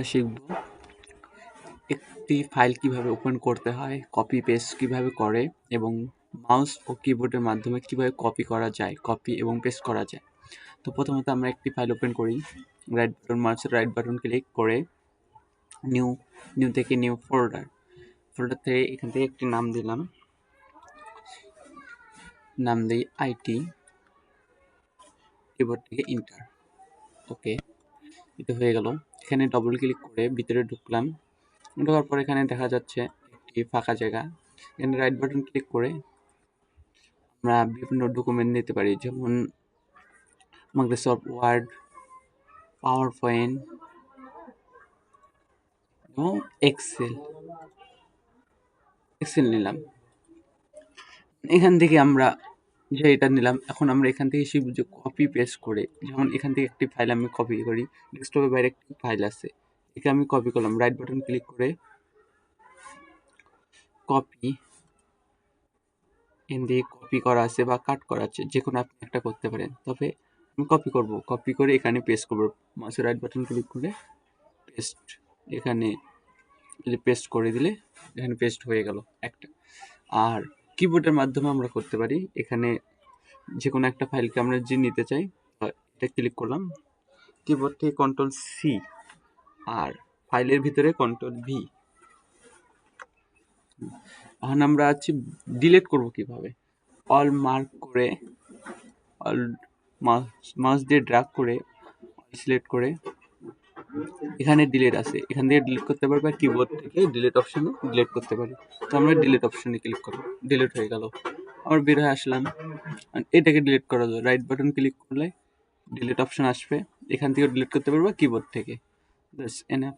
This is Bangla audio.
আমরা শিখব একটি ফাইল কীভাবে ওপেন করতে হয়, কপি পেস্ট কীভাবে করে এবং মাউস ও কিবোর্ডের মাধ্যমে কীভাবে কপি করা যায়, কপি এবং পেস্ট করা যায়। তো প্রথমত আমরা একটি ফাইল ওপেন করি রাইট বাটন মাউসের রাইট বাটন ক্লিক করে নিউ নিউ থেকে নিউ ফোল্ডার ফোল্ডার থেকে এখান থেকে একটি নাম দিলাম, নাম দিই আইটি কিবোর্ড থেকে ইন্টার ওকে এটা হয়ে গেল। এখানে ডবল ক্লিক করে ভিতরে ঢুকলাম। ঢোকার পর এখানে দেখা যাচ্ছে একটি ফাঁকা জায়গা। এখানে রাইট বাটন ক্লিক করে আমরা বিভিন্ন ডকুমেন্ট নিতে পারি, যেমন মাইক্রোসফট ওয়ার্ড পাওয়ার পয়েন্ট এবং এক্সেল এক্সেল নিলাম। এখান থেকে আমরা যে এটা নিলাম, এখন আমরা এখান থেকে শিখব যে কপি পেস্ট করে, যেমন এখান থেকে একটি ফাইল আমি কপি করি ডেস্কটপের বাইরে একটি ফাইল আছে, একে আমি কপি করলাম রাইট বাটন ক্লিক করে কপি এন দিয়ে কপি করা আছে বা কাট করা আছে যে কোনো আপনি একটা করতে পারেন। তবে আমি কপি করব কপি করে এখানে পেস্ট করব মাসে রাইট বাটন ক্লিক করে পেস্ট এখানে পেস্ট করে দিলে, এখানে পেস্ট হয়ে গেল একটা। আর কিবোর্ডের মাধ্যমে আমরা করতে পারি। এখানে যে কোনো একটা ফাইলকে আমরা যে নিতে চাই এটা ক্লিক করলাম। কিবোর্ড থেকে কন্ট্রোল সি আর ফাইলের ভিতরে কন্ট্রোল ভি এখন আমরা আছি ডিলিট করব কীভাবে? অল মার্ক করে অল মাউস দিয়ে ড্রাগ করে সিলেক্ট করে। এখানে ডিলেট আছে। এখান থেকে ডিলিট করতে পারবে আর কিবোর্ড থেকে ডিলেট অপশানে ডিলেট করতে পারি তো আমরা ডিলেট অপশানে ক্লিক করব। ডিলেট হয়ে গেল। আবার বের হয়ে আসলাম। এটাকে ডিলিট করা যাবে রাইট বাটন ক্লিক করলে ডিলেট অপশান আসবে। এখান থেকে ডিলিট করতে পারবে কিবোর্ড থেকে। ব্যাস এনাফ